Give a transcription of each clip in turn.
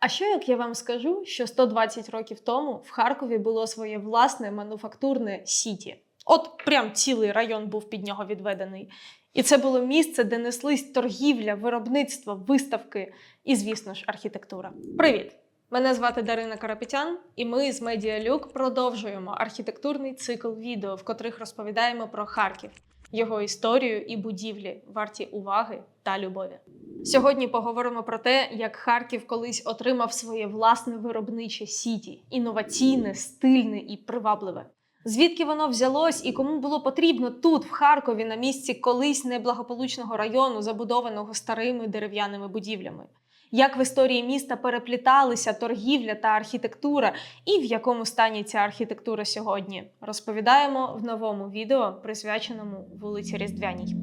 А що як я вам скажу, що 120 років тому в Харкові було своє власне мануфактурне сіті? От прям цілий район був під нього відведений. І це було місце, де неслись торгівля, виробництво, виставки і, звісно ж, архітектура. Привіт! Мене звати Дарина Карапетян, і ми з Медіалюк продовжуємо архітектурний цикл відео, в котрих розповідаємо про Харків, його історію і будівлі, варті уваги та любові. Сьогодні поговоримо про те, як Харків колись отримав своє власне виробниче сіті, інноваційне, стильне і привабливе. Звідки воно взялось і кому було потрібно тут, в Харкові, на місці колись неблагополучного району, забудованого старими дерев'яними будівлями? Як в історії міста перепліталися торгівля та архітектура, і в якому стані ця архітектура сьогодні, розповідаємо в новому відео, присвяченому вулиці Різдвяній.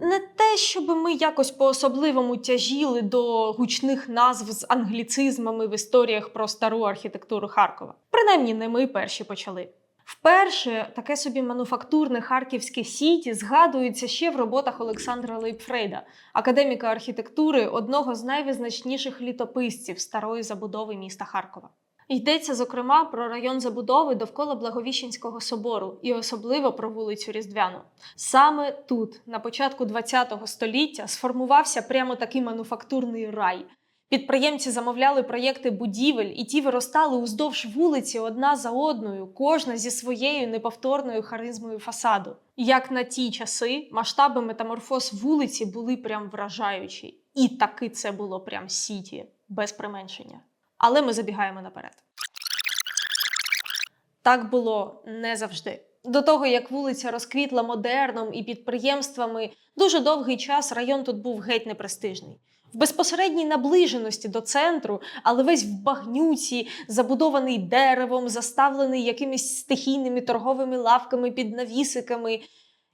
Не те, щоб ми якось по-особливому тяжіли до гучних назв з англіцизмами в історіях про стару архітектуру Харкова. Принаймні, не ми перші почали. Вперше таке собі мануфактурне харківське сіті згадується ще в роботах Олександра Лейпфрейда, академіка архітектури, одного з найвизначніших літописців старої забудови міста Харкова. Йдеться зокрема про район забудови довкола Благовіщенського собору і особливо про вулицю Різдвяну. Саме тут, на початку ХХ століття, сформувався прямо такий мануфактурний рай. Підприємці замовляли проєкти будівель, і ті виростали уздовж вулиці одна за одною, кожна зі своєю неповторною харизмою фасаду. Як на ті часи масштаби метаморфоз вулиці були прям вражаючі, і таки це було прям сіті, без применшення. Але ми забігаємо наперед. Так було не завжди. До того, як вулиця розквітла модерном і підприємствами, дуже довгий час район тут був геть непрестижний. В безпосередній наближеності до центру, але весь в багнюці, забудований деревом, заставлений якимись стихійними торговими лавками під навісиками.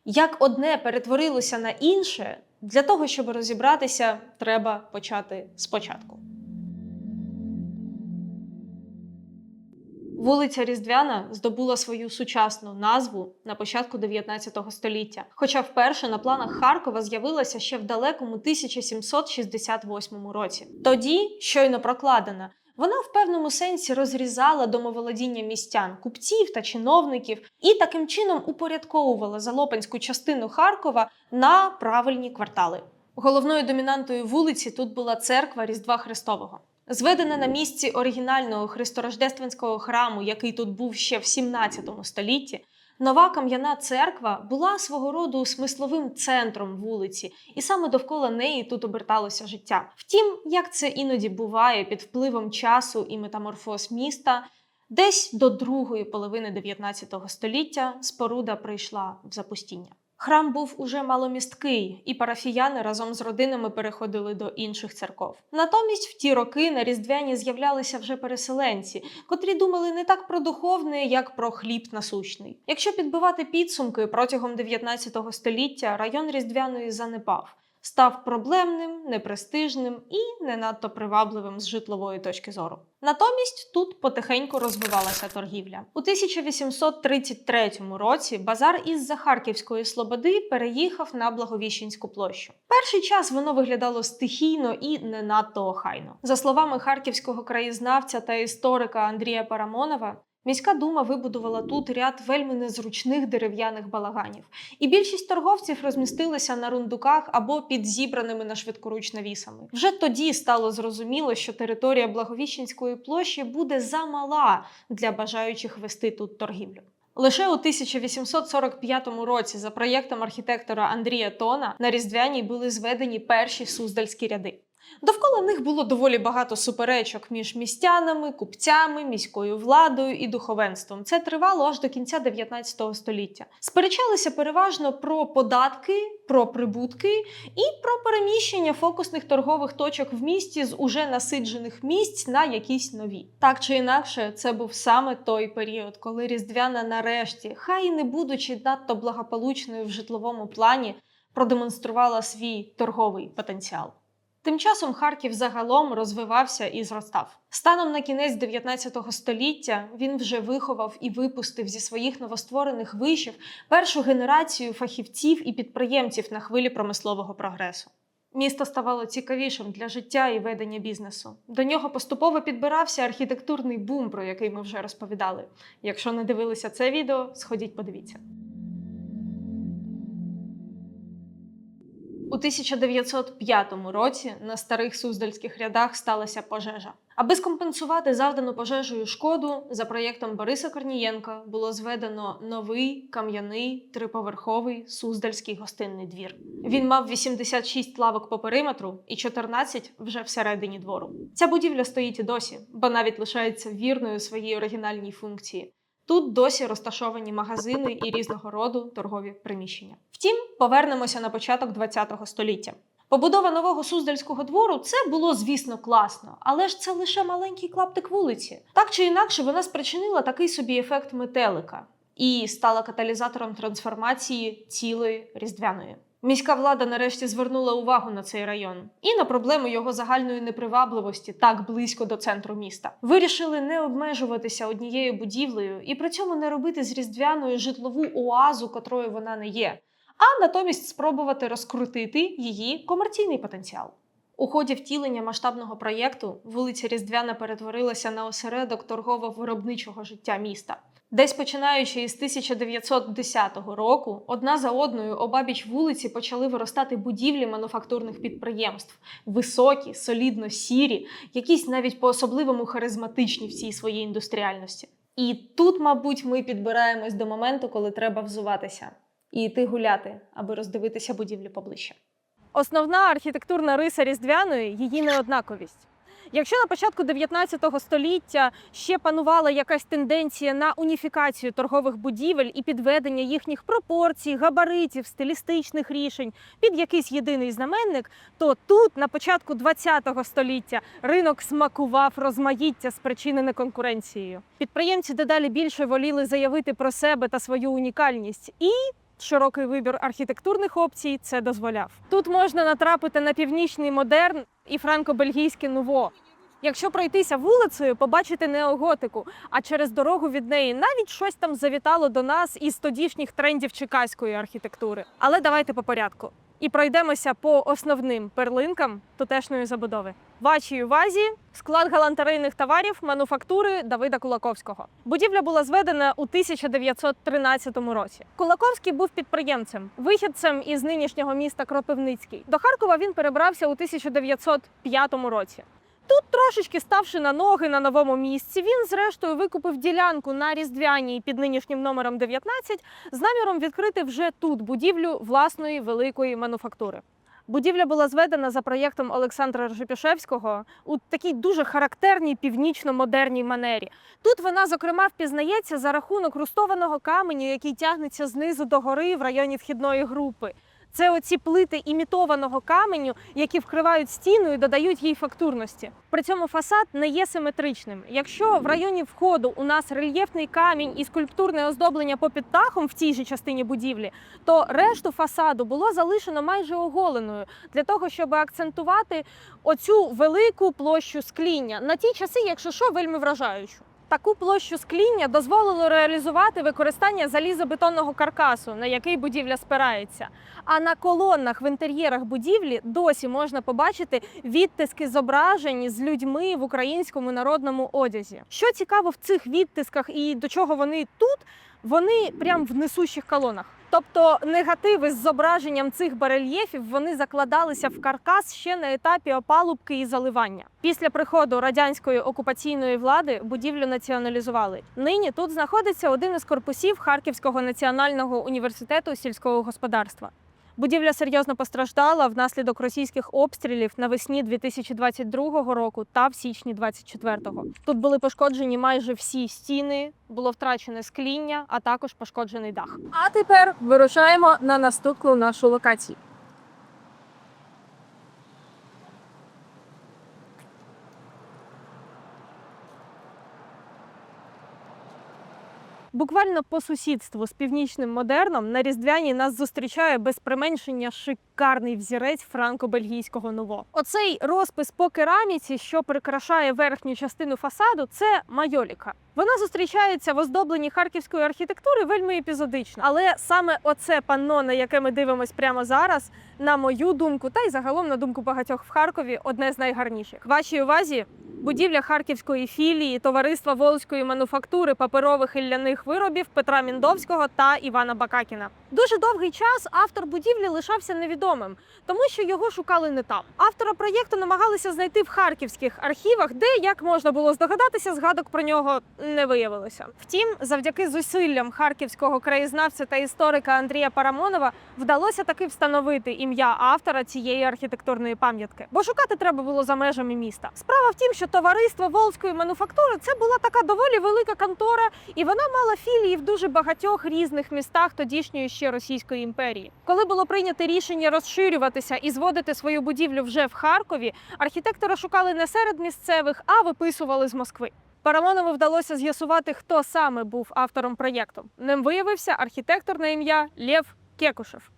Як одне перетворилося на інше, для того, щоб розібратися, треба почати спочатку. Вулиця Різдвяна здобула свою сучасну назву на початку 19 століття, хоча вперше на планах Харкова з'явилася ще в далекому 1768 році. Тоді, щойно прокладена, вона в певному сенсі розрізала домоволодіння містян, купців та чиновників і таким чином упорядковувала залопанську частину Харкова на правильні квартали. Головною домінантою вулиці тут була церква Різдва Христового. Зведена на місці оригінального христорождественського храму, який тут був ще в 17 столітті, нова кам'яна церква була свого роду смисловим центром вулиці, і саме довкола неї тут оберталося життя. Втім, як це іноді буває під впливом часу і метаморфоз міста, десь до другої половини 19 століття споруда прийшла в запустіння. Храм був уже маломісткий, і парафіяни разом з родинами переходили до інших церков. Натомість, в ті роки на Різдвяні з'являлися вже переселенці, котрі думали не так про духовне, як про хліб насущний. Якщо підбивати підсумки протягом 19 століття, район Різдвяної занепав. Став проблемним, непрестижним і не надто привабливим з житлової точки зору. Натомість тут потихеньку розвивалася торгівля. У 1833 році базар із Захарківської Слободи переїхав на Благовіщенську площу. Перший час воно виглядало стихійно і не надто охайно. За словами харківського краєзнавця та історика Андрія Парамонова, Міська дума вибудувала тут ряд вельми незручних дерев'яних балаганів, і більшість торговців розмістилися на рундуках або під зібраними на швидкоруч навісами. Вже тоді стало зрозуміло, що територія Благовіщенської площі буде замала для бажаючих вести тут торгівлю. Лише у 1845 році, за проєктом архітектора Андрія Тона, на Різдвяній були зведені перші суздальські ряди. Довкола них було доволі багато суперечок між містянами, купцями, міською владою і духовенством. Це тривало аж до кінця 19 століття. Сперечалися переважно про податки, про прибутки і про переміщення фокусних торгових точок в місті з уже насиджених місць на якісь нові. Так чи інакше, це був саме той період, коли Різдвяна нарешті, хай і не будучи надто благополучною в житловому плані, продемонструвала свій торговий потенціал. Тим часом Харків загалом розвивався і зростав. Станом на кінець 19 століття він вже виховав і випустив зі своїх новостворених вишів першу генерацію фахівців і підприємців на хвилі промислового прогресу. Місто ставало цікавішим для життя і ведення бізнесу. До нього поступово підбирався архітектурний бум, про який ми вже розповідали. Якщо не дивилися це відео, сходіть подивіться. У 1905 році на старих суздальських рядах сталася пожежа. Аби скомпенсувати завдану пожежею шкоду, за проєктом Бориса Корнієнка було зведено новий кам'яний триповерховий суздальський гостинний двір. Він мав 86 лавок по периметру і 14 вже всередині двору. Ця будівля стоїть і досі, бо навіть лишається вірною своїй оригінальній функції. Тут досі розташовані магазини і різного роду торгові приміщення. Втім, повернемося на початок ХХ століття. Побудова нового суздальського двору це було, звісно, класно, але ж це лише маленький клаптик вулиці. Так чи інакше, вона спричинила такий собі ефект метелика і стала каталізатором трансформації цілої різдвяної. Міська влада нарешті звернула увагу на цей район і на проблему його загальної непривабливості так близько до центру міста. Вирішили не обмежуватися однією будівлею і при цьому не робити з різдвяною житлову оазу, котрою вона не є, а натомість спробувати розкрутити її комерційний потенціал. У ході втілення масштабного проєкту вулиця Різдвяна перетворилася на осередок торгово-виробничого життя міста. Десь починаючи із 1910 року, одна за одною обабіч вулиці почали виростати будівлі мануфактурних підприємств, високі, солідно сірі, якісь навіть по-особливому харизматичні в цій своїй індустріальності. І тут, мабуть, ми підбираємось до моменту, коли треба взуватися і йти гуляти, аби роздивитися будівлі поближче. Основна архітектурна риса різдвяної її неоднаковість. Якщо на початку 19 століття ще панувала якась тенденція на уніфікацію торгових будівель і підведення їхніх пропорцій, габаритів, стилістичних рішень під якийсь єдиний знаменник, то тут, на початку 20 століття, ринок смакував розмаїття, спричинене конкуренцією. Підприємці дедалі більше воліли заявити про себе та свою унікальність і Широкий вибір архітектурних опцій це дозволяв. Тут можна натрапити на північний модерн і франко-бельгійське нуво. Якщо пройтися вулицею, побачити неоготику, а через дорогу від неї навіть щось там завітало до нас із тодішніх трендів чекаської архітектури. Але давайте по порядку. І пройдемося по основним перлинкам тутешньої забудови. Вашій увазі склад галантерейних товарів мануфактури Давида Кулаковського. Будівля була зведена у 1913 році. Кулаковський був підприємцем, вихідцем із нинішнього міста Кропивницький. До Харкова він перебрався у 1905 році. Тут, трошечки ставши на ноги на новому місці, він зрештою викупив ділянку на Різдвяній під нинішнім номером 19 з наміром відкрити вже тут будівлю власної великої мануфактури. Будівля була зведена за проєктом Олександра Ржепішевського у такій дуже характерній північно-модерній манері. Тут вона, зокрема, впізнається за рахунок рустованого каменю, який тягнеться знизу до гори в районі вхідної групи. Це оці плити імітованого каменю, які вкривають стіну і додають їй фактурності. При цьому фасад не є симетричним. Якщо в районі входу у нас рельєфний камінь і скульптурне оздоблення попід дахом в цій же частині будівлі, то решту фасаду було залишено майже оголеною для того, щоб акцентувати оцю велику площу скління на ті часи, якщо що, вельми вражаючу. Таку площу скління дозволило реалізувати використання залізобетонного каркасу, на який будівля спирається. А на колонах в інтер'єрах будівлі досі можна побачити відтиски зображень з людьми в українському народному одязі. Що цікаво в цих відтисках і до чого вони тут, вони прямо в несущих колонах. Тобто негативи з зображенням цих барельєфів вони закладалися в каркас ще на етапі опалубки і заливання. Після приходу радянської окупаційної влади будівлю націоналізували. Нині тут знаходиться один із корпусів Харківського національного університету сільського господарства. Будівля серйозно постраждала внаслідок російських обстрілів навесні 2022 року та в січні 2024. Тут були пошкоджені майже всі стіни, було втрачене скління, а також пошкоджений дах. А тепер вирушаємо на наступну нашу локацію. Буквально по сусідству з північним модерном на різдвяні нас зустрічає без применшення шикарний взірець франко-бельгійського ново. Оцей розпис по кераміці, що прикрашає верхню частину фасаду, це майоліка. Вона зустрічається в оздобленні харківської архітектури вельми епізодично. Але саме оце панно, на яке ми дивимось прямо зараз, на мою думку, та й загалом на думку багатьох в Харкові, одне з найгарніших. Вашій увазі будівля харківської філії товариства Волзької мануфактури паперових і ляних виробів Петра Міндовського та Івана Бакакіна. Дуже довгий час автор будівлі лишався невідомим, тому що його шукали не там. Автора проєкту намагалися знайти в харківських архівах, де, як можна було здогадатися, згадок про нього не виявилося. Втім, завдяки зусиллям харківського краєзнавця та історика Андрія Парамонова вдалося таки встановити ім'я автора цієї архітектурної пам'ятки, бо шукати треба було за межами міста. Справа в тім, що товариство Волзької мануфактури це була така доволі велика контора, і вона мала філії в дуже багатьох різних містах тодішньої ще Російської імперії. Коли було прийнято рішення розширюватися і зводити свою будівлю вже в Харкові, архітектора шукали не серед місцевих, а виписували з Москви. Парамонову вдалося з'ясувати, хто саме був автором проєкту. Ним виявився архітектор на ім'я Лєв Кекушев.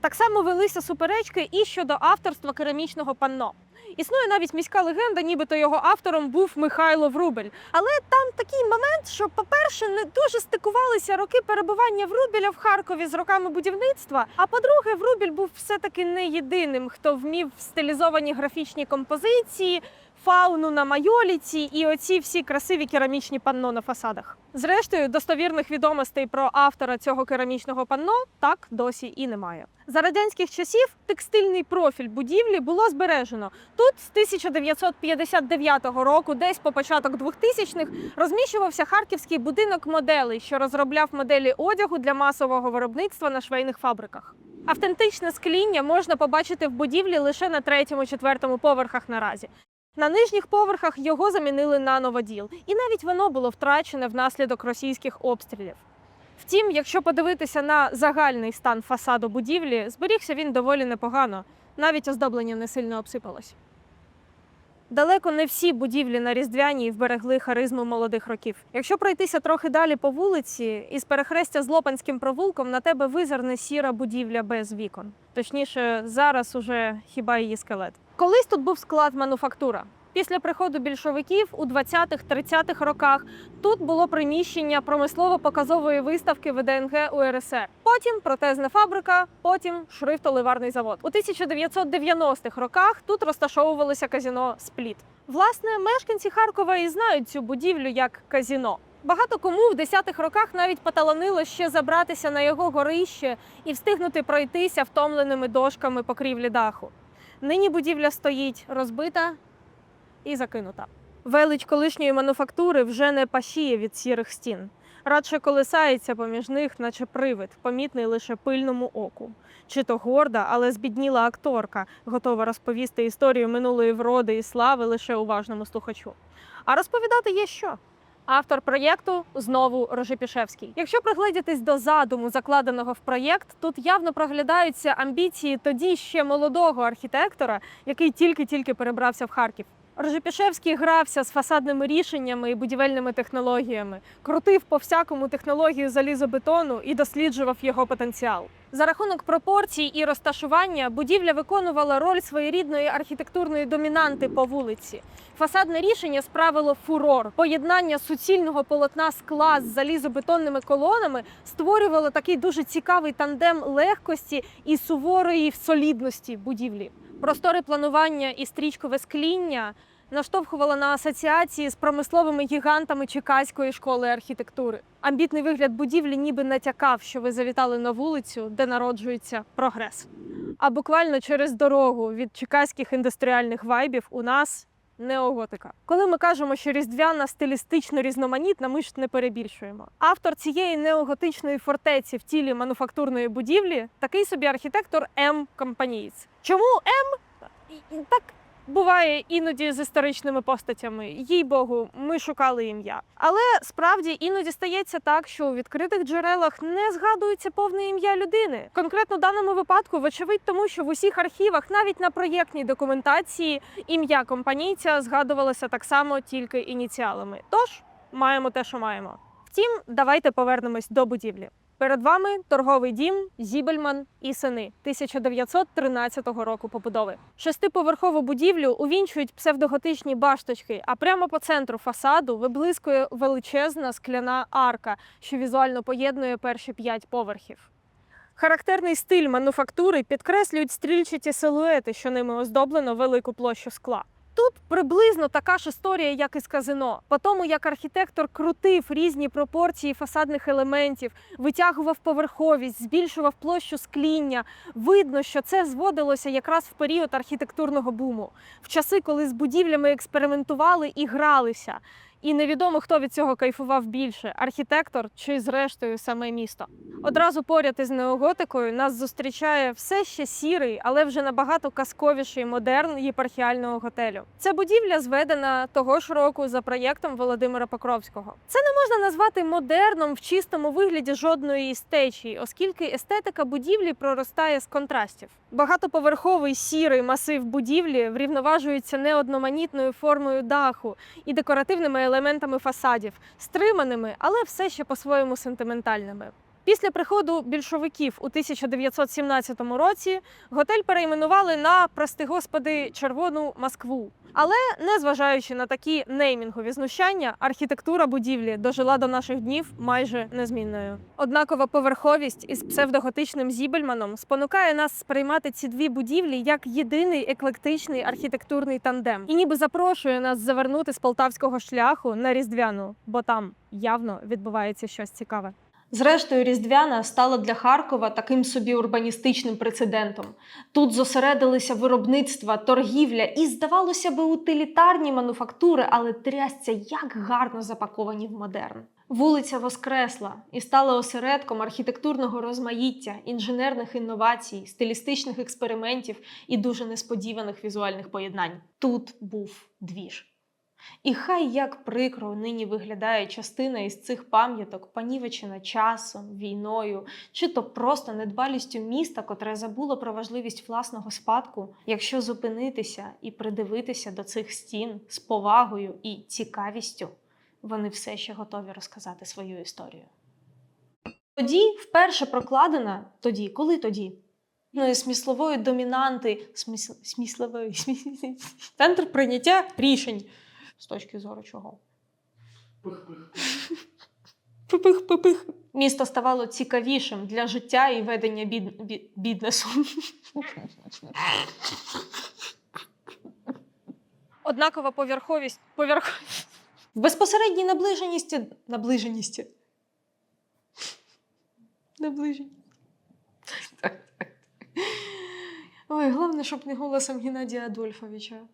Так само велися суперечки і щодо авторства керамічного панно. Існує навіть міська легенда, нібито його автором був Михайло Врубель. Але там такий момент, що, по-перше, не дуже стикувалися роки перебування Врубеля в Харкові з роками будівництва. А по-друге, Врубель був все-таки не єдиним, хто вмів стилізовані графічні композиції, фауну на майоліці і оці всі красиві керамічні панно на фасадах. Зрештою, достовірних відомостей про автора цього керамічного панно так досі і немає. За радянських часів текстильний профіль будівлі було збережено. Тут з 1959 року, десь по початок 2000-х, розміщувався харківський будинок моделей, що розробляв моделі одягу для масового виробництва на швейних фабриках. Автентичне скління можна побачити в будівлі лише на третьому-четвертому поверхах наразі. На нижніх поверхах його замінили на новоділ, і навіть воно було втрачене внаслідок російських обстрілів. Втім, якщо подивитися на загальний стан фасаду будівлі, зберігся він доволі непогано, навіть оздоблення не сильно обсипалось. Далеко не всі будівлі на Різдвяній вберегли харизму молодих років. Якщо пройтися трохи далі по вулиці, із перехрестя з Лопанським провулком на тебе визирне сіра будівля без вікон. Точніше, зараз уже хіба її скелет. Колись тут був склад мануфактура. Після приходу більшовиків у 20-30-х роках тут було приміщення промислово-показової виставки ВДНГ УРСР. Потім протезна фабрика, потім шрифтоливарний завод. У 1990-х роках тут розташовувалося казіно Спліт. Власне, мешканці Харкова і знають цю будівлю як казіно. Багато кому в 10-х роках навіть поталанило ще забратися на його горище і встигнути пройтися втомленими дошками покрівлі даху. Нині будівля стоїть розбита і закинута. Велич колишньої мануфактури вже не пашіє від сірих стін. Радше колисається поміж них, наче привид, помітний лише пильному оку. Чи то горда, але збідніла акторка, готова розповісти історію минулої вроди і слави лише уважному слухачу. А розповідати є що? Автор проєкту знову Рожепішевський. Якщо пригледітись до задуму, закладеного в проєкт, тут явно проглядаються амбіції тоді ще молодого архітектора, який тільки-тільки перебрався в Харків. Рожепішевський грався з фасадними рішеннями і будівельними технологіями, крутив по всякому технологію залізобетону і досліджував його потенціал. За рахунок пропорцій і розташування будівля виконувала роль своєрідної архітектурної домінанти по вулиці. Фасадне рішення справило фурор. Поєднання суцільного полотна скла з залізобетонними колонами створювало такий дуже цікавий тандем легкості і суворої солідності будівлі. Просторе планування і стрічкове скління наштовхувало на асоціації з промисловими гігантами Чекаської школи архітектури. Амбітний вигляд будівлі ніби натякав, що ви завітали на вулицю, де народжується прогрес. А буквально через дорогу від чекаських індустріальних вайбів у нас неоготика. Коли ми кажемо, що різдвяна стилістично різноманітна, ми ж не перебільшуємо. Автор цієї неоготичної фортеці в тілі мануфактурної будівлі такий собі архітектор М. Компанієць. Чому М? Так буває іноді з історичними постатями. Їй Богу, ми шукали ім'я. Але справді іноді стається так, що у відкритих джерелах не згадується повне ім'я людини. Конкретно в даному випадку, вочевидь, тому що в усіх архівах, навіть на проєктній документації, ім'я компанійця згадувалося так само тільки ініціалами. Тож маємо те, що маємо. Втім, давайте повернемось до будівлі. Перед вами торговий дім Зібельман і сини 1913 року побудови. Шестиповерхову будівлю увінчують псевдоготичні башточки, а прямо по центру фасаду виблискує величезна скляна арка, що візуально поєднує перші п'ять поверхів. Характерний стиль мануфактури підкреслюють стрільчаті силуети, що ними оздоблено велику площу скла. Тут приблизно така ж історія, як і з казино. По тому, як архітектор крутив різні пропорції фасадних елементів, витягував поверховість, збільшував площу скління. Видно, що це зводилося якраз в період архітектурного буму, в часи, коли з будівлями експериментували і гралися. І невідомо, хто від цього кайфував більше архітектор чи, зрештою, саме місто. Одразу поряд із неоготикою нас зустрічає все ще сірий, але вже набагато казковіший модерн єпархіального готелю. Ця будівля зведена того ж року за проєктом Володимира Покровського. Це не можна назвати модерном в чистому вигляді жодної із оскільки естетика будівлі проростає з контрастів. Багатоповерховий сірий масив будівлі врівноважується неодноманітною формою даху і декоративними елементами фасадів, стриманими, але все ще по-своєму сентиментальними. Після приходу більшовиків у 1917 році готель перейменували на, прости господи, червону Москву. Але незважаючи на такі неймінгові знущання, архітектура будівлі дожила до наших днів майже незмінною. Однакова поверховість із псевдоготичним зібельманом спонукає нас сприймати ці дві будівлі як єдиний еклектичний архітектурний тандем, і ніби запрошує нас завернути з полтавського шляху на різдвяну, бо там явно відбувається щось цікаве. Зрештою, Різдвяна стала для Харкова таким собі урбаністичним прецедентом. Тут зосередилися виробництва, торгівля і, здавалося би, утилітарні мануфактури, але трясця як гарно запаковані в модерн. Вулиця Воскресла і стала осередком архітектурного розмаїття, інженерних інновацій, стилістичних експериментів і дуже несподіваних візуальних поєднань. Тут був двіж. І хай як прикро нині виглядає частина із цих пам'яток, панівечена часом, війною, чи то просто недбалістю міста, котре забуло про важливість власного спадку, якщо зупинитися і придивитися до цих стін з повагою і цікавістю, вони все ще готові розказати свою історію. Тоді вперше прокладена, тоді, коли тоді? Ну, і сміслової домінанти, смісл, сміслової, сміс- центр прийняття рішень. З точки зору чого? Пипих-пипих. Місто ставало цікавішим для життя і ведення бід... бі- біднесу. Однакова поверховість. Поверх... В безпосередній наближеності. Наближеності. Наближеність. Ой, головне, щоб не голосом Геннадія Адольфовича.